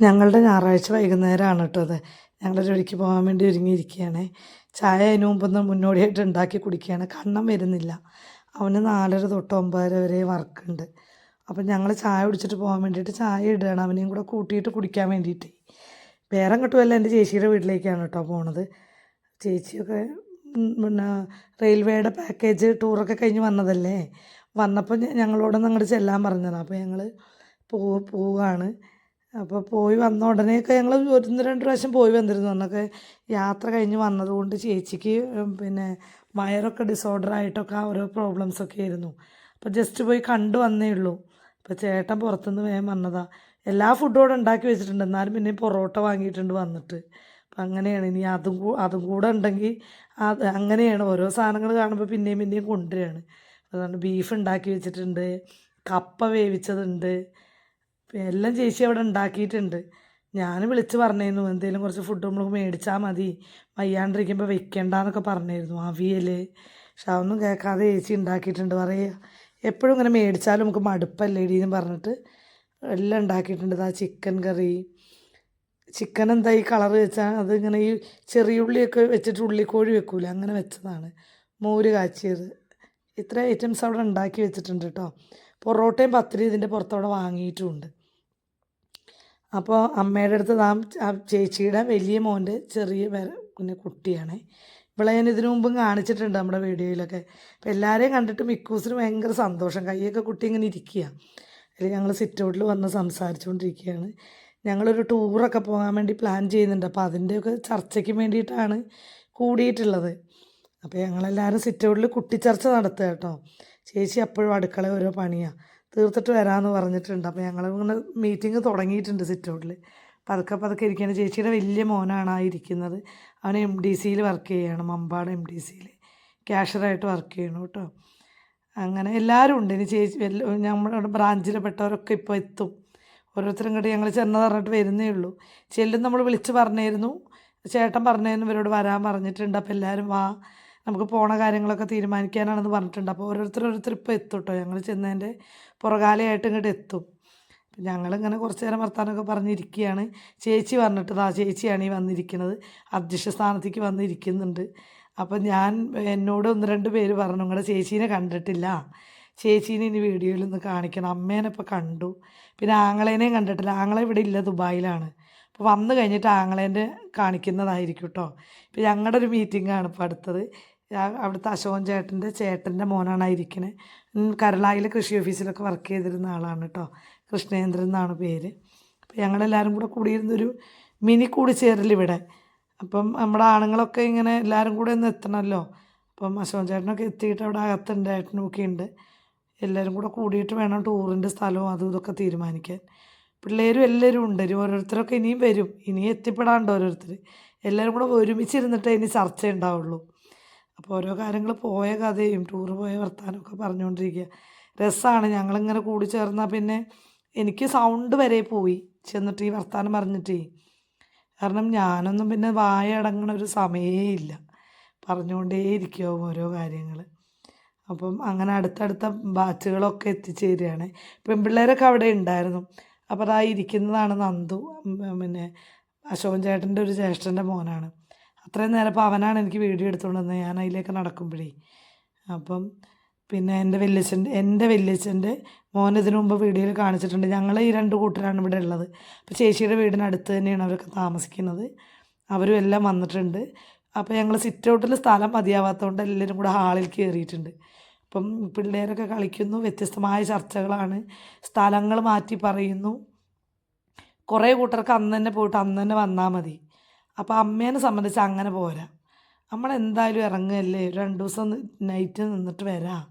ഞങ്ങളുടെ ഞായറാഴ്ച വൈകുന്നേരമാണ് കേട്ടോ അത്. ഞങ്ങൾ ജോലിക്ക് പോകാൻ വേണ്ടി ഒരുങ്ങിയിരിക്കുകയാണ് ചായ അതിന് മുമ്പൊന്ന് മുന്നോടിയായിട്ട് ഉണ്ടാക്കി കുടിക്കുകയാണ്. കണ്ണം വരുന്നില്ല. അവന് നാലര തൊട്ട് ഒമ്പതര വരെ വർക്കുണ്ട്. അപ്പം ഞങ്ങൾ ചായ കുടിച്ചിട്ട് പോകാൻ വേണ്ടിയിട്ട് ചായ ഇടുകയാണ്. അവനെയും കൂടെ കൂട്ടിയിട്ട് കുടിക്കാൻ വേണ്ടിയിട്ട്. വേറെ കിട്ടുമല്ല എന്റെ ചേച്ചിയുടെ വീട്ടിലേക്കാണ് കേട്ടോ പോണത്. ചേച്ചിയൊക്കെ പിന്നെ റെയിൽവേയുടെ പാക്കേജ് ടൂറൊക്കെ കഴിഞ്ഞ് വന്നതല്ലേ? വന്നപ്പോൾ ഞങ്ങളോട് അങ്ങോട്ട് ചെല്ലാൻ പറഞ്ഞതാണ്. അപ്പോൾ ഞങ്ങൾ പോ പോവാണ്. അപ്പോൾ പോയി വന്ന ഉടനെയൊക്കെ ഞങ്ങൾ ഒന്ന് രണ്ട് പ്രാവശ്യം പോയി വന്നിരുന്നു. അന്നൊക്കെ യാത്ര കഴിഞ്ഞ് വന്നതുകൊണ്ട് ചേച്ചിക്ക് പിന്നെ വയറൊക്കെ ഡിസോർഡർ ആയിട്ടൊക്കെ ഓരോ പ്രോബ്ലംസൊക്കെ ആയിരുന്നു. അപ്പോൾ ജസ്റ്റ് പോയി കണ്ടു വന്നേ ഉള്ളൂ. അപ്പോൾ ചേട്ടൻ പുറത്തുനിന്ന് വേഗം വന്നതാ. എല്ലാ ഫുഡും ഉണ്ടാക്കി വെച്ചിട്ടുണ്ട്. എന്നാലും പിന്നെ പൊറോട്ട വാങ്ങിയിട്ടുണ്ട് വന്നിട്ട്. അപ്പം അങ്ങനെയാണ്. ഇനി അതും അതും കൂടെ ഉണ്ടെങ്കിൽ അത് അങ്ങനെയാണ്. ഓരോ സാധനങ്ങൾ കാണുമ്പോൾ പിന്നെയും പിന്നെയും കൊണ്ടുവരികയാണ്. അതുകൊണ്ട് ബീഫ് ഉണ്ടാക്കി വെച്ചിട്ടുണ്ട്. കപ്പ വേവിച്ചതുണ്ട്. എല്ലാം ചേച്ചി അവിടെ ഉണ്ടാക്കിയിട്ടുണ്ട്. ഞാൻ വിളിച്ച് പറഞ്ഞിരുന്നു എന്തെങ്കിലും കുറച്ച് ഫുഡ് നമ്മൾ മേടിച്ചാൽ മതി. വയ്യാണ്ടിരിക്കുമ്പോൾ വെക്കണ്ടെന്നൊക്കെ പറഞ്ഞിരുന്നു അവിയൽ പക്ഷെ അതൊന്നും കേൾക്കാതെ ചേച്ചി ഉണ്ടാക്കിയിട്ടുണ്ട്. പറയുക എപ്പോഴും ഇങ്ങനെ മേടിച്ചാലും നമുക്ക് മടുപ്പല്ലേ എന്ന് പറഞ്ഞിട്ട് എല്ലാം ഉണ്ടാക്കിയിട്ടുണ്ട്. ആ ചിക്കൻ കറി. ചിക്കൻ എന്താ ഈ കളർ വെച്ചാൽ അതിങ്ങനെ ഈ ചെറിയ ഉള്ളിയൊക്കെ വെച്ചിട്ട് ഉള്ളിക്കോഴി വെക്കൂല അങ്ങനെ വെച്ചതാണ്. മോര് കാച്ചിയത്. ഇത്ര ഐറ്റംസ് അവിടെ ഉണ്ടാക്കി വെച്ചിട്ടുണ്ട് കേട്ടോ പൊറോട്ടയും പത്തിരി ഇതിന്റെ പുറത്തവിടെ വാങ്ങിയിട്ടുമുണ്ട് അപ്പോൾ അമ്മയുടെ അടുത്ത് നാം ചേച്ചിയുടെ വലിയ മോന്റെ ചെറിയ പിന്നെ കുട്ടിയാണ്. ഇവളെ ഞാൻ ഇതിനു മുമ്പും കാണിച്ചിട്ടുണ്ട് നമ്മുടെ വീഡിയോയിലൊക്കെ. അപ്പോൾ എല്ലാവരെയും കണ്ടിട്ട് മിക്കൂസിന് ഭയങ്കര സന്തോഷം. കൈയൊക്കെ കുട്ടി ഇങ്ങനെ ഇരിക്കുക. അതിൽ ഞങ്ങൾ സിറ്റ് ഔട്ടിൽ വന്ന് സംസാരിച്ചുകൊണ്ടിരിക്കുകയാണ്. ഞങ്ങളൊരു ടൂറൊക്കെ പോകാൻ വേണ്ടി പ്ലാൻ ചെയ്യുന്നുണ്ട്. അപ്പോൾ അതിന്റെയൊക്കെ ചർച്ചയ്ക്ക് വേണ്ടിയിട്ടാണ് കൂടിയിട്ടുള്ളത്. അപ്പോൾ ഞങ്ങളെല്ലാവരും സിറ്റ് ഔട്ടിൽ കുട്ടിച്ചർച്ച നടത്തുക കേട്ടോ. ചേച്ചി എപ്പോഴും അടുക്കള ഓരോ പണിയാണ് തീർത്തിട്ട് വരാമെന്ന് പറഞ്ഞിട്ടുണ്ട്. അപ്പോൾ ഞങ്ങൾ ഇങ്ങനെ മീറ്റിംഗ് തുടങ്ങിയിട്ടുണ്ട് സിറ്റൗട്ടിൽ പതുക്കെ പതുക്കെ ഇരിക്കുകയാണ്. ചേച്ചിയുടെ വലിയ മോനാണ് ആ ഇരിക്കുന്നത്. അവൻ എം ഡി സിയിൽ വർക്ക് ചെയ്യുകയാണ്. മമ്പാട് എം ഡി സിയിൽ ക്യാഷറായിട്ട് വർക്ക് ചെയ്യണം കേട്ടോ. അങ്ങനെ എല്ലാവരും ഉണ്ട്. ഇനി ചേച്ചി നമ്മുടെ ബ്രാഞ്ചിൽ പെട്ടവരൊക്കെ ഇപ്പോൾ എത്തും. ഓരോരുത്തരും കണ്ടിട്ട് ഞങ്ങൾ ചെന്ന് പറഞ്ഞിട്ട് വരുന്നേ ഉള്ളൂ. ചെല്ലും നമ്മൾ വിളിച്ച് പറഞ്ഞായിരുന്നു ചേട്ടൻ പറഞ്ഞായിരുന്നു ഇവരോട് വരാൻ പറഞ്ഞിട്ടുണ്ട്. അപ്പോൾ എല്ലാവരും വാ. നമുക്ക് പോണ കാര്യങ്ങളൊക്കെ തീരുമാനിക്കാനാണെന്ന് പറഞ്ഞിട്ടുണ്ട്. അപ്പോൾ ഓരോരുത്തർ ഓരോരുത്തർ ഇപ്പോൾ എത്തും കേട്ടോ. ഞങ്ങൾ ചെന്നതിന്റെ പുറകാലയായിട്ട് ഇങ്ങോട്ട് എത്തും ഞങ്ങളിങ്ങനെ കുറച്ച് നേരം വർത്താനമൊക്കെ പറഞ്ഞിരിക്കുകയാണ്. ചേച്ചി പറഞ്ഞിട്ട് ആ ചേച്ചിയാണ് ഈ വന്നിരിക്കുന്നത്. അധ്യക്ഷ സ്ഥാനത്തേക്ക് വന്നിരിക്കുന്നുണ്ട്. അപ്പം ഞാൻ എന്നോട് ഒന്ന് രണ്ട് പേര് പറഞ്ഞു നിങ്ങളുടെ ചേച്ചീനെ കണ്ടിട്ടില്ല. ചേച്ചീനെ ഇനി വീഡിയോയിൽ ഒന്ന് കാണിക്കണം. അമ്മേനെ ഇപ്പോൾ കണ്ടു. പിന്നെ ആങ്ങളേനെയും കണ്ടിട്ടില്ല. ആങ്ങളെ ഇവിടെ ഇല്ല ദുബായിലാണ്. അപ്പോൾ വന്നു കഴിഞ്ഞിട്ട് ആങ്ങളേന്റെ കാണിക്കുന്നതായിരിക്കും കേട്ടോ ഇപ്പം ഞങ്ങളുടെ ഒരു മീറ്റിംഗാണ് ഇപ്പോൾ അടുത്തത്. അവിടുത്തെ അശോകൻ ചേട്ടന്റെ ചേട്ടന്റെ മോനാണ് ഇരിക്കണേ കരളായിലെ കൃഷി ഓഫീസിലൊക്കെ വർക്ക് ചെയ്തിരുന്ന ആളാണ് കേട്ടോ. കൃഷ്ണേന്ദ്രൻ എന്നാണ് പേര്. അപ്പോൾ ഞങ്ങളെല്ലാവരും കൂടെ കൂടിയിരുന്നൊരു മിനി കൂടിച്ചേരൽ ഇവിടെ. അപ്പം നമ്മുടെ ആണുങ്ങളൊക്കെ ഇങ്ങനെ എല്ലാവരും കൂടെ ഒന്ന് എത്തണമല്ലോ. അപ്പം അശോകൻ ചേട്ടനൊക്കെ എത്തിയിട്ട് അവിടെ അകത്തുണ്ട് ഏട്ടനൊക്കെ ഉണ്ട്. എല്ലാവരും കൂടെ കൂടിയിട്ട് വേണം ടൂറിന്റെ സ്ഥലവും അതും ഇതൊക്കെ തീരുമാനിക്കാൻ. പിള്ളേരും എല്ലാവരും ഉണ്ട്. ഓരോരുത്തരൊക്കെ ഇനിയും വരും. ഇനിയും എത്തിപ്പെടാണ്ട് ഓരോരുത്തർ. എല്ലാവരും കൂടെ ഒരുമിച്ചിരുന്നിട്ടേ ഇനി ചർച്ച ഉണ്ടാവുള്ളൂ. അപ്പോൾ ഓരോ കാര്യങ്ങൾ പോയ കഥയും ടൂറ് പോയ വർത്താനമൊക്കെ പറഞ്ഞുകൊണ്ടിരിക്കുക രസമാണ് ഞങ്ങളിങ്ങനെ കൂടി ചേർന്നാൽ പിന്നെ എനിക്ക് സൗണ്ട് വരെ പോയി. ചെന്നിട്ട് ഈ വർത്താനം പറഞ്ഞിട്ടേ. കാരണം ഞാനൊന്നും പിന്നെ വായ അടങ്ങണ ഒരു സമയേ ഇല്ല. പറഞ്ഞുകൊണ്ടേ ഇരിക്കുമോ ഓരോ കാര്യങ്ങൾ അപ്പം അങ്ങനെ അടുത്തടുത്ത ബാച്ചുകളൊക്കെ എത്തിച്ചേരുകയാണ് പെൺപിള്ളേരൊക്കെ അവിടെ ഉണ്ടായിരുന്നു അപ്പോൾ അതാ ഇരിക്കുന്നതാണ് നന്ദു പിന്നെ അശോകൻ ചേട്ടന്റെ ഒരു ജ്യേഷ്ഠന്റെ മോനാണ്. അത്രയും നേരം അപ്പോൾ അവനാണ് എനിക്ക് വീഡിയോ എടുത്തുകൊണ്ട് വന്നത് ഞാൻ അതിലേക്ക് നടക്കുമ്പോഴേ. അപ്പം പിന്നെ എന്റെ വല്യച്ഛന്റെ എന്റെ വല്യച്ഛന്റെ മോൻ ഇതിനു മുമ്പ് വീഡിയോയിൽ കാണിച്ചിട്ടുണ്ട്. ഞങ്ങൾ ഈ രണ്ട് കൂട്ടരാണ് ഇവിടെ ഉള്ളത്. അപ്പോൾ ചേച്ചിയുടെ വീടിനടുത്ത് തന്നെയാണ് അവരൊക്കെ താമസിക്കുന്നത്. അവരും എല്ലാം വന്നിട്ടുണ്ട്. അപ്പോൾ ഞങ്ങൾ സിറ്റ് ഔട്ടിൽ സ്ഥലം മതിയാവാത്തതുകൊണ്ട് എല്ലാവരും കൂടെ ഹാളിൽ കയറിയിട്ടുണ്ട് അപ്പം പിള്ളേരൊക്കെ കളിക്കുന്നു. വ്യത്യസ്തമായ ചർച്ചകളാണ്. സ്ഥലങ്ങൾ മാറ്റി പറയുന്നു. കുറേ കൂട്ടർക്ക് അന്ന് തന്നെ പോയിട്ട് അന്ന് തന്നെ വന്നാൽ മതി. അപ്പോൾ അമ്മേനെ സംബന്ധിച്ച് അങ്ങനെ പോരാ. നമ്മളെന്തായാലും ഇറങ്ങുകയല്ലേ രണ്ട് ദിവസം നൈറ്റ് നിന്നിട്ട് വരാം.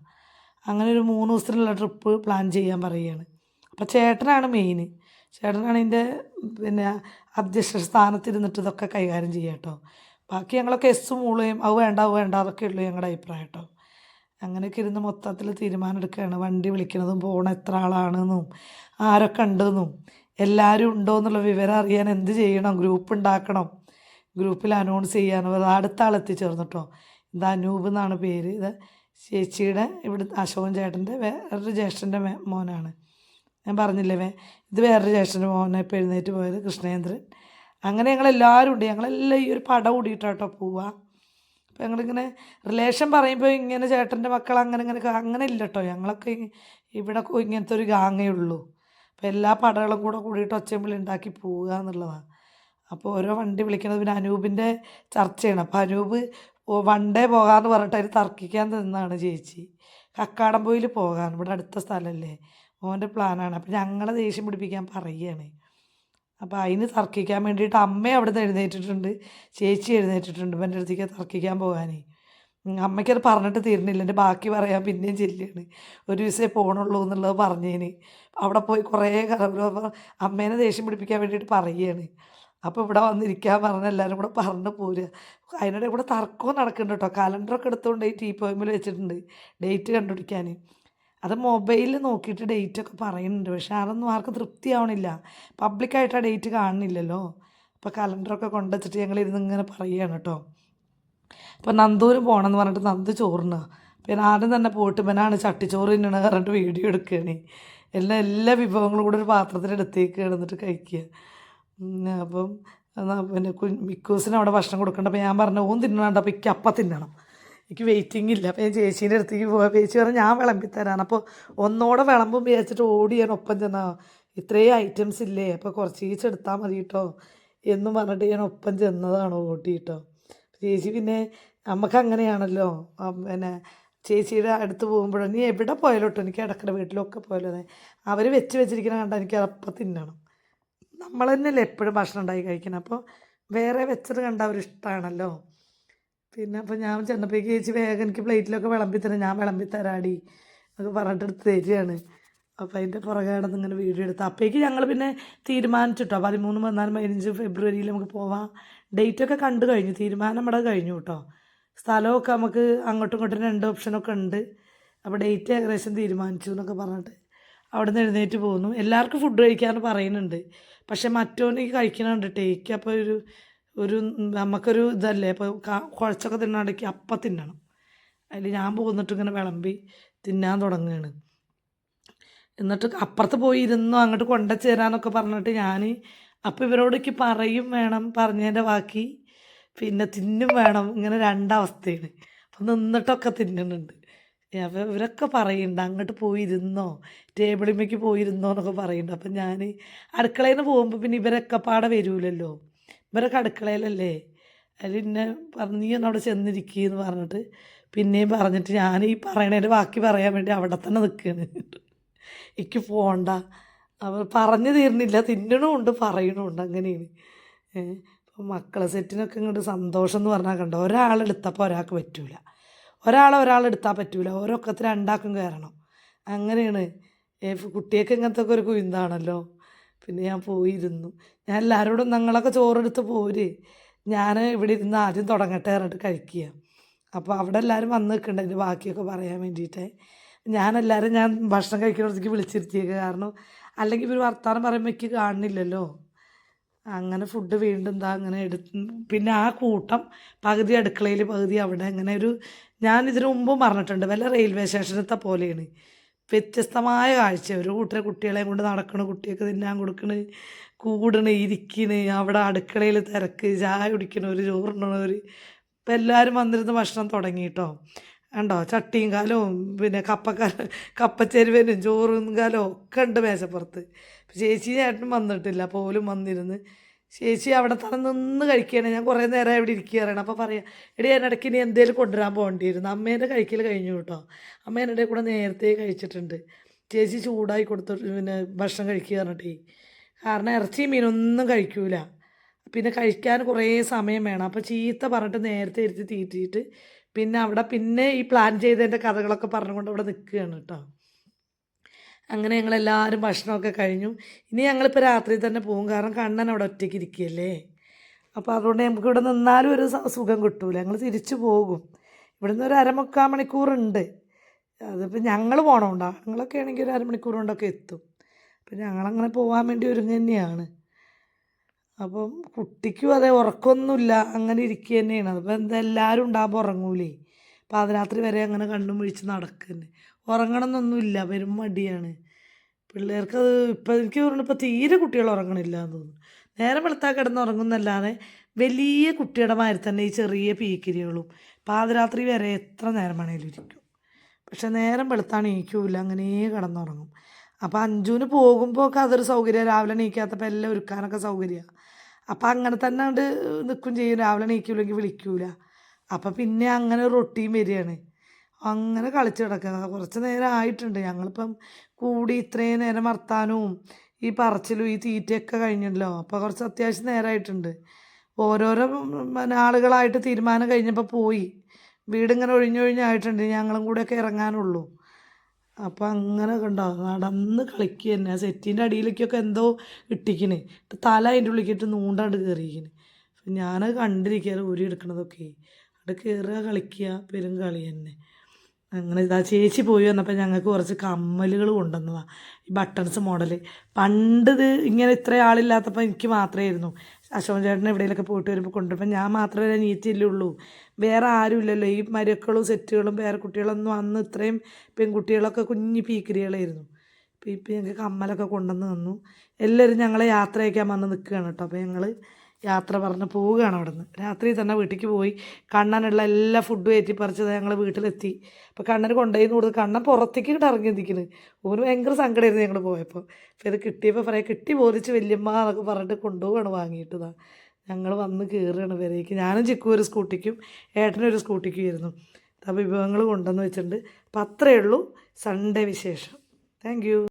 അങ്ങനെ ഒരു മൂന്ന് ദിവസത്തിനുള്ള ട്രിപ്പ് പ്ലാൻ ചെയ്യാൻ പറയുകയാണ് അപ്പോൾ ചേട്ടനാണ് മെയിൻ ചേട്ടനാണ് ഇതിന്റെ പിന്നെ അധ്യക്ഷ സ്ഥാനത്തിരുന്നിട്ട് ഇതൊക്കെ കൈകാര്യം ചെയ്യുക കേട്ടോ ബാക്കി ഞങ്ങളൊക്കെ എസ് മൂളുകയും അത് വേണ്ട അത് വേണ്ട അതൊക്കെ ഉള്ളൂ ഞങ്ങളുടെ അഭിപ്രായം കേട്ടോ അങ്ങനെയൊക്കെ ഇരുന്ന് മൊത്തത്തിൽ തീരുമാനം എടുക്കുകയാണ് വണ്ടി വിളിക്കണതും പോണ എത്ര ആളാണെന്നും ആരൊക്കെ ഉണ്ടെന്നും എല്ലാവരും ഉണ്ടോ എന്നുള്ള വിവരം അറിയാൻ എന്ത് ചെയ്യണം ഗ്രൂപ്പ് ഉണ്ടാക്കണം ഗ്രൂപ്പിൽ അനൗൺസ് ചെയ്യാന്ന് പറഞ്ഞത് അടുത്ത ആൾ എത്തിച്ചേർന്നു ഇത് അനൂപ് എന്നാണ് പേര്. ഇത് ചേച്ചിയുടെ ഇവിടെ അശോകൻ ചേട്ടന്റെ വേറൊരു ജ്യേഷ്ഠന്റെ മോനാണ്. ഞാൻ പറഞ്ഞില്ലേ വേ ഇത് വേറൊരു ജ്യേഷ്ഠന്റെ മോനെ ഇപ്പോൾ എഴുന്നേറ്റ് പോയത് കൃഷ്ണേന്ദ്രൻ അങ്ങനെ ഞങ്ങളെല്ലാവരും ഉണ്ട്. ഞങ്ങളെല്ലാം ഈ ഒരു പട കൂടിയിട്ടാട്ടോ പോവുക അപ്പോൾ ഞങ്ങളിങ്ങനെ റിലേഷൻ പറയുമ്പോൾ ഇങ്ങനെ ചേട്ടന്റെ മക്കൾ അങ്ങനെ ഇങ്ങനെ അങ്ങനെ ഇല്ല കേട്ടോ ഞങ്ങളൊക്കെ ഇവിടെ ഇങ്ങനത്തെ ഒരു ഗാങ്ങേ ഉള്ളൂ. അപ്പോൾ എല്ലാ പടകളും കൂടെ കൂടിയിട്ട് ഒച്ചയും ഉണ്ടാക്കി പോവുക എന്നുള്ളതാണ് അപ്പോൾ ഓരോ വണ്ടി വിളിക്കുന്നത് പിന്നെ അനൂപിന്റെ ചർച്ചയാണ്. അപ്പോൾ അനൂപ് വൺ ഡേ പോകാമെന്ന് പറഞ്ഞിട്ട് അതിന് തർക്കിക്കാൻ നിന്നാണ് ചേച്ചി. കക്കാടംപോയിൽ പോകാൻ ഇവിടെ അടുത്ത സ്ഥലമല്ലേ മോന്റെ പ്ലാനാണ്. അപ്പോൾ ഞങ്ങളെ ദേഷ്യം പിടിപ്പിക്കാൻ പറയുകയാണ്. അപ്പോൾ അതിന് തർക്കിക്കാൻ വേണ്ടിയിട്ട് അമ്മ അവിടെ നിന്ന് എഴുന്നേറ്റിട്ടുണ്ട്. ചേച്ചി എഴുന്നേറ്റിട്ടുണ്ട്. എന്റെ അടുത്തേക്ക് തർക്കിക്കാൻ പോകാനേ. അമ്മയ്ക്കത് പറഞ്ഞിട്ട് തീരുന്നില്ല. എന്റെ ബാക്കി പറയാൻ പിന്നെയും ചെല്ലുകയാണ്. ഒരു ദിവസമേ പോകണുള്ളൂ എന്നുള്ളത് പറഞ്ഞേന്. അവിടെ പോയി കുറേ കഥ അമ്മേനെ ദേഷ്യം പിടിപ്പിക്കാൻ വേണ്ടിയിട്ട് പറയുകയാണ്. അപ്പോൾ ഇവിടെ വന്നിരിക്കാൻ പറഞ്ഞ എല്ലാവരും കൂടെ പറഞ്ഞു പോരുക. അതിനിടെ ഇവിടെ തർക്കവും നടക്കുന്നുണ്ട് കേട്ടോ കലണ്ടറൊക്കെ എടുത്തുകൊണ്ട് ഈ ടീ പോയിമിൽ വെച്ചിട്ടുണ്ട് ഡേറ്റ് കണ്ടുപിടിക്കാൻ അത് മൊബൈലിൽ നോക്കിയിട്ട് ഡേറ്റ് ഒക്കെ പറയുന്നുണ്ട്. പക്ഷെ അതൊന്നും ആർക്കും തൃപ്തിയാവണില്ല. പബ്ലിക്കായിട്ട് ആ ഡേറ്റ് കാണുന്നില്ലല്ലോ. അപ്പോൾ കലണ്ടറൊക്കെ കൊണ്ടുവച്ചിട്ട് ഞങ്ങൾ ഇരുന്ന് ഇങ്ങനെ പറയുകയാണ് കേട്ടോ അപ്പോൾ നന്ദൂര് പോകണമെന്ന് പറഞ്ഞിട്ട് നന്ദു ചോറിന്. പിന്നെ ആദ്യം തന്നെ പോയിട്ട് ഇവനാണ് ചട്ടിച്ചോറ് തിന്നണ പറഞ്ഞിട്ട് വീഡിയോ എടുക്കുകയാണ് എല്ലാ എല്ലാ വിഭവങ്ങളും കൂടെ ഒരു പാത്രത്തിൽ എടുത്തേക്ക് എന്നിട്ട് കഴിക്കുക. അപ്പം പിന്നെ മിക്കൂസിന് അവിടെ ഭക്ഷണം കൊടുക്കണ്ട. അപ്പോൾ ഞാൻ പറഞ്ഞു ഓൻ തിന്നണ്ട അപ്പോൾ എനിക്ക് അപ്പം തിന്നണം. എനിക്ക് വെയിറ്റിംഗ് ഇല്ല. അപ്പോൾ ഞാൻ ചേച്ചീന്റെ അടുത്തേക്ക് പോകാം ചേച്ചി പറഞ്ഞു ഞാൻ വിളമ്പി തരാൻ അപ്പോൾ ഒന്നോടെ വിളമ്പും വിചാരിച്ചിട്ട് ഓടി ഞാൻ ഒപ്പം ചെന്നാ ഇത്രയും ഐറ്റംസ് ഇല്ലേ? അപ്പോൾ കുറച്ച് ഈച്ച് എടുത്താൽ മതി കേട്ടോ എന്ന് പറഞ്ഞിട്ട് ഞാൻ ഒപ്പം ചെന്നതാണ് ഓടി കേട്ടോ ചേച്ചി പിന്നെ നമുക്ക് അങ്ങനെയാണല്ലോ. പിന്നെ ചേച്ചിയുടെ അടുത്ത് പോകുമ്പോഴോ നീ എവിടെ പോയാലോട്ടോ എനിക്ക് ഇടക്കടെ വീട്ടിലൊക്കെ പോയാലോ അവർ വെച്ച് വെച്ചിരിക്കുന്ന കണ്ടാൽ എനിക്ക് അപ്പം തിന്നണം. നമ്മൾ തന്നെയല്ലേ എപ്പോഴും ഭക്ഷണം ഉണ്ടായി കഴിക്കണം? അപ്പോൾ വേറെ വെച്ചത് കണ്ട അവർ ഇഷ്ടമാണല്ലോ പിന്നെ അപ്പോൾ ഞാൻ ചെന്നപ്പോഴേക്ക് ചേച്ചി വേഗം എനിക്ക് പ്ലേറ്റിലൊക്കെ വിളമ്പി തരാം ഞാൻ വിളമ്പി തരാടി. എന്നൊക്കെ പറഞ്ഞിട്ട് എടുത്ത് തരികയാണ്. അപ്പോൾ അതിന്റെ പുറകെ കിടന്ന് ഇങ്ങനെ വീഡിയോ എടുത്ത്. അപ്പോഴേക്ക് ഞങ്ങൾ പിന്നെ തീരുമാനിച്ചിട്ടോ? പതിമൂന്ന് പതിനാല് പതിനഞ്ച് ഫെബ്രുവരിയിൽ നമുക്ക് പോവാം. ഡേറ്റൊക്കെ കണ്ടു കഴിഞ്ഞു. തീരുമാനം നമ്മുടെ കഴിഞ്ഞു കേട്ടോ സ്ഥലമൊക്കെ നമുക്ക് അങ്ങോട്ടും ഇങ്ങോട്ടും രണ്ട് ഓപ്ഷനൊക്കെ ഉണ്ട്. അപ്പോൾ ഡേറ്റ് ഏകദേശം തീരുമാനിച്ചു എന്നൊക്കെ പറഞ്ഞിട്ട് അവിടെ നിന്ന് എഴുന്നേറ്റ് പോകുന്നു എല്ലാവർക്കും ഫുഡ് കഴിക്കാമെന്ന് പറയുന്നുണ്ട്. പക്ഷെ മറ്റോనికి കഴിക്കണ കണ്ടിട്ടേ എനിക്ക് അപ്പോൾ ഒരു ഒരു നമുക്കൊരു ഇതല്ലേ അപ്പോൾ കുഴച്ചൊക്കെ തിന്നാണ്ടെങ്കിൽ അപ്പം തിന്നണം. അതിൽ ഞാൻ പോന്നിട്ട് ഇങ്ങനെ വിളമ്പി തിന്നാൻ തുടങ്ങുകയാണ്. എന്നിട്ട് അപ്പുറത്ത് പോയി ഇരുന്നു അങ്ങോട്ട് കൊണ്ടുചേരാന്നൊക്കെ പറഞ്ഞിട്ട് ഞാൻ അപ്പോൾ ഇവരോടൊക്കെ പറയും വേണം പറഞ്ഞതിന്റെ ബാക്കി പിന്നെ തിന്നും വേണം ഇങ്ങനെ രണ്ടവസ്ഥയാണ്. അപ്പം നിന്നിട്ടൊക്കെ തിന്നുന്നുണ്ട് ഇവരൊക്കെ പറയുന്നുണ്ട് അങ്ങോട്ട് പോയിരുന്നോ? ടേബിളിമേക്ക് പോയിരുന്നോ? എന്നൊക്കെ പറയുന്നുണ്ട്. അപ്പം ഞാൻ അടുക്കളയിൽ നിന്ന് പോകുമ്പോൾ പിന്നെ ഇവരൊക്കെ പാടെ വരൂലല്ലോ. ഇവരൊക്കെ അടുക്കളയിലല്ലേ അതിൽ എന്നെ പറഞ്ഞു നീ ഒന്ന് അവിടെ ചെന്നിരിക്കുകയെന്ന് പറഞ്ഞിട്ട് പിന്നെയും പറഞ്ഞിട്ട് ഞാൻ ഈ പറയണതിന്റെ ബാക്കി പറയാൻ വേണ്ടി അവിടെ തന്നെ നിൽക്കുകയാണ് എനിക്ക് പോകണ്ട അവർ പറഞ്ഞു തീർന്നില്ല. തിന്നണമുണ്ട് പറയണമുണ്ട് അങ്ങനെയാണ്. മക്കളെ സെറ്റിനൊക്കെ ഇങ്ങോട്ട് സന്തോഷം എന്ന് പറഞ്ഞാൽ കണ്ടോ? ഒരാളെടുത്തപ്പോൾ ഒരാൾക്ക് പറ്റൂല. ഒരാളെ ഒരാളെടുത്താൽ പറ്റൂല. ഓരോക്കത്തിൽ രണ്ടാക്കും കയറണം അങ്ങനെയാണ്. കുട്ടിയൊക്കെ ഇങ്ങനത്തെ ഒക്കെ ഒരു കുയിന്താണല്ലോ. പിന്നെ ഞാൻ പോയിരുന്നു. ഞാൻ എല്ലാവരോടും നിങ്ങളൊക്കെ ചോറെടുത്ത് പോര്. ഞാൻ ഇവിടെ ഇരുന്ന് ആദ്യം തുടങ്ങട്ടെ പറഞ്ഞിട്ട് കഴിക്കുക. അപ്പോൾ അവിടെ എല്ലാവരും വന്ന് നിൽക്കണ്ട. എന്റെ ബാക്കിയൊക്കെ പറയാൻ വേണ്ടിയിട്ട്. ഞാനെല്ലാവരും ഞാൻ ഭക്ഷണം കഴിക്കുന്നിടത്തേക്ക് വിളിച്ചിരുത്തിയേക്കുക കാരണം അല്ലെങ്കിൽ ഇവർ വർത്തമാനം പറയുമ്പോൾ എനിക്ക് കാണുന്നില്ലല്ലോ അങ്ങനെ ഫുഡ് വീണ്ടും എന്താ അങ്ങനെ എടുത്ത്. പിന്നെ ആ കൂട്ടം പകുതി അടുക്കളയിൽ പകുതി അവിടെ. അങ്ങനെ ഒരു ഞാൻ ഇതിനു മുമ്പും പറഞ്ഞിട്ടുണ്ട് വല്ല റെയിൽവേ സ്റ്റേഷനത്തെ പോലെയാണ്. വ്യത്യസ്തമായ കാഴ്ച. ഒരു കൂട്ടരെ കുട്ടികളെയും കൊണ്ട് നടക്കണ കുട്ടിയൊക്കെ തിന്നാൻ കൊടുക്കണ് കൂടണ് ഇരിക്കണ് അവിടെ അടുക്കളയിൽ തിരക്ക് ചായ കുടിക്കണവർ ചോറിനൊരു ഇപ്പം എല്ലാവരും വന്നിരുന്ന് ഭക്ഷണം തുടങ്ങി കേട്ടോ കണ്ടോ? ചട്ടിയും കാലവും പിന്നെ കപ്പക്കാല കപ്പച്ചെരുവനും ചോറും കാലവും ഒക്കെ ഉണ്ട് മേശപ്പുറത്ത്. ചേച്ചി ചേട്ടനും വന്നിട്ടില്ല പോലും വന്നിരുന്ന്. ചേച്ചി അവിടെ തന്നെ നിന്ന് കഴിക്കുകയാണ്. ഞാൻ കുറേ നേരം ഇവിടെ ഇരിക്കുകയാണ്. അപ്പോൾ പറയാം എടി ഞാൻ ഇടയ്ക്ക് ഇനി എന്തേലും കൊണ്ടുവരാൻ പോകേണ്ടിയിരുന്നു. അമ്മേന്റെ കഴിക്കൽ കഴിഞ്ഞു കേട്ടോ. അമ്മേന്റെ ഇടയിൽ കൂടെ നേരത്തെ കഴിച്ചിട്ടുണ്ട്. ചേച്ചി ചൂടായി കൊടുത്തു പിന്നെ ഭക്ഷണം കഴിക്കുക പറഞ്ഞിട്ടേ. കാരണം ഇറച്ചി മീനൊന്നും കഴിക്കൂല. പിന്നെ കഴിക്കാൻ കുറേ സമയം വേണം. അപ്പോൾ ചീത്ത പറഞ്ഞിട്ട് നേരത്തെ ഇരുത്തി തീറ്റിയിട്ട് പിന്നെ അവിടെ പിന്നെ ഈ പ്ലാൻ ചെയ്തതിന്റെ കഥകളൊക്കെ പറഞ്ഞുകൊണ്ട് അവിടെ നിൽക്കുകയാണ് കേട്ടോ. അങ്ങനെ ഞങ്ങളെല്ലാവരും ഭക്ഷണമൊക്കെ കഴിഞ്ഞു. ഇനി ഞങ്ങളിപ്പോൾ രാത്രി തന്നെ പോകും കാരണം കണ്ണൻ അവിടെ ഒറ്റയ്ക്ക് ഇരിക്കുകയല്ലേ? അപ്പോൾ അതുകൊണ്ട് നമുക്ക് ഇവിടെ നിന്നാലും ഒരു സുഖം കിട്ടൂല. ഞങ്ങൾ തിരിച്ചു പോകും. ഇവിടെ നിന്ന് ഒരു അരമുക്കാൽ മണിക്കൂറുണ്ട്. അതിപ്പോൾ ഞങ്ങൾ പോകണമുണ്ടോ ഞങ്ങളൊക്കെ ആണെങ്കിൽ ഒരു അരമണിക്കൂർ കൊണ്ടൊക്കെ എത്തും. അപ്പം ഞങ്ങളങ്ങനെ പോകാൻ വേണ്ടി ഒരുങ്ങി തന്നെയാണ്. അപ്പം കുട്ടിക്കും അതെ ഉറക്കമൊന്നുമില്ല അങ്ങനെ ഇരിക്കുക തന്നെയാണ്. അപ്പോൾ എന്താ എല്ലാവരും ഉണ്ടാകുമ്പോൾ ഉറങ്ങൂലേ? പാതിരാത്രി വരെ അങ്ങനെ കണ്ണും വിഴിച്ച് നടക്കുന്നു. ഉറങ്ങണം എന്നൊന്നുമില്ല വെറും മടിയാണ്. പിള്ളേർക്ക് അത് ഇപ്പം എനിക്ക് തോന്നുന്നു ഇപ്പം തീരെ കുട്ടികൾ ഉറങ്ങണില്ല എന്ന് തോന്നുന്നു. നേരെ വെളുത്താൽ കിടന്ന് ഉറങ്ങുന്നല്ലാതെ വലിയ കുട്ടിയുടെ മാതിരി തന്നെ ഈ ചെറിയ പീക്കിരികളും പാതിരാത്രി വരെ എത്ര നേരം വേണേലും ഇരിക്കും. പക്ഷെ നേരം വെളുത്താണ് എണീക്കൂല അങ്ങനെ കിടന്നുറങ്ങും. അപ്പോൾ അഞ്ചുവിന് പോകുമ്പോൾ ഒക്കെ അതൊരു സൗകര്യം. രാവിലെ എണീക്കാത്തപ്പോൾ എല്ലാം ഒരുക്കാനൊക്കെ സൗകര്യമാണ് അപ്പോൾ അങ്ങനെ തന്നെ അത് നിൽക്കും ചെയ്യും. രാവിലെ എണീക്കൂലെങ്കിൽ വിളിക്കൂല. അപ്പം പിന്നെ അങ്ങനെ റൊട്ടിയും വരികയാണ്. അങ്ങനെ കളിച്ച് കിടക്കുക കുറച്ച് നേരം ആയിട്ടുണ്ട്. ഞങ്ങളിപ്പം കൂടി ഇത്രയും നേരം വർത്താനവും ഈ പറച്ചിലും ഈ തീറ്റയൊക്കെ കഴിഞ്ഞല്ലോ. അപ്പോൾ കുറച്ച് അത്യാവശ്യം നേരമായിട്ടുണ്ട് ഓരോരോ ആളുകളായിട്ട് തീരുമാനം കഴിഞ്ഞപ്പോൾ പോയി. വീടിങ്ങനെ ഒഴിഞ്ഞൊഴിഞ്ഞായിട്ടുണ്ട് ഞങ്ങളും കൂടെയൊക്കെ ഇറങ്ങാനുള്ളൂ. അപ്പം അങ്ങനെ കണ്ടോ നടന്ന് കളിക്കുക തന്നെ. സെറ്റിന്റെ അടിയിലേക്കൊക്കെ എന്തോ ഇട്ടിക്കണ്. തല അതിന്റെ ഉള്ളിലേക്കിട്ട് നൂണ്ടാണ്ട് കയറിയിരിക്കണ് ഞാനത് കണ്ടിരിക്കുക ഊരി എടുക്കണതൊക്കെ. അവിടെ കയറുക കളിക്കുക പെരും കളി തന്നെ. അങ്ങനെ ഇതാ ചേച്ചി പോയി വന്നപ്പോൾ ഞങ്ങൾക്ക് കുറച്ച് കമ്മലുകൾ കൊണ്ടുവന്നതാണ് ഈ ബട്ടൺസ് മോഡൽ പണ്ട് ഇത് ഇങ്ങനെ ഇത്ര ആളില്ലാത്തപ്പോൾ എനിക്ക് മാത്രമേ ആയിരുന്നു അശോകൻ ചേട്ടൻ എവിടെയെങ്കിലൊക്കെ പോയിട്ട് വരുമ്പോൾ കൊണ്ടുവരുമ്പോൾ ഞാൻ മാത്രമേ നീറ്റില്ല ഉള്ളൂ. വേറെ ആരുമില്ലല്ലോ ഈ മരക്കളും സെറ്റുകളും വേറെ കുട്ടികളൊന്നും അന്ന് ഇത്രയും പെൺകുട്ടികളൊക്കെ കുഞ്ഞു പീക്കിരികളായിരുന്നു. അപ്പോൾ ഇപ്പം ഞങ്ങൾക്ക് കമ്മലൊക്കെ കൊണ്ടുവന്ന് തന്നു. എല്ലാവരും ഞങ്ങളെ യാത്രയൊക്കെ വന്ന് നിൽക്കുകയാണ് കേട്ടോ. അപ്പോൾ ഞങ്ങൾ യാത്ര പറഞ്ഞ് പോവുകയാണ് അവിടെ നിന്ന് രാത്രി തന്നെ വീട്ടിലേക്ക് പോയി. കണ്ണനുള്ള എല്ലാ ഫുഡും ഏറ്റി പറിച്ചത് ഞങ്ങൾ വീട്ടിലെത്തി. അപ്പോൾ കണ്ണന് കൊണ്ടുപോയി കൊടുത്ത് കണ്ണൻ പുറത്തേക്ക് ഇങ്ങോട്ട് ഇറങ്ങി നിൽക്കുന്നത് ഓന് ഭയങ്കര സങ്കടമായിരുന്നു ഞങ്ങൾ പോയപ്പോൾ അപ്പോൾ ഇത് കിട്ടിയപ്പോൾ പറയാം കിട്ടി പോലിച്ച് വല്യമ്മ എന്നൊക്കെ പറഞ്ഞിട്ട് കൊണ്ടുപോവാണ് വാങ്ങിയിട്ടതാ ഞങ്ങൾ വന്ന് കയറുകയാണ് വരേക്ക് ഞാനും ചിക്കും ഒരു സ്കൂട്ടിക്കും ഏട്ടനും ഒരു സ്കൂട്ടിക്കും ആയിരുന്നു. അപ്പോൾ വിഭവങ്ങൾ കൊണ്ടുവന്ന് വെച്ചിട്ടുണ്ട്. അപ്പോൾ അത്രയേ ഉള്ളൂ സൺഡേ വിശേഷം താങ്ക്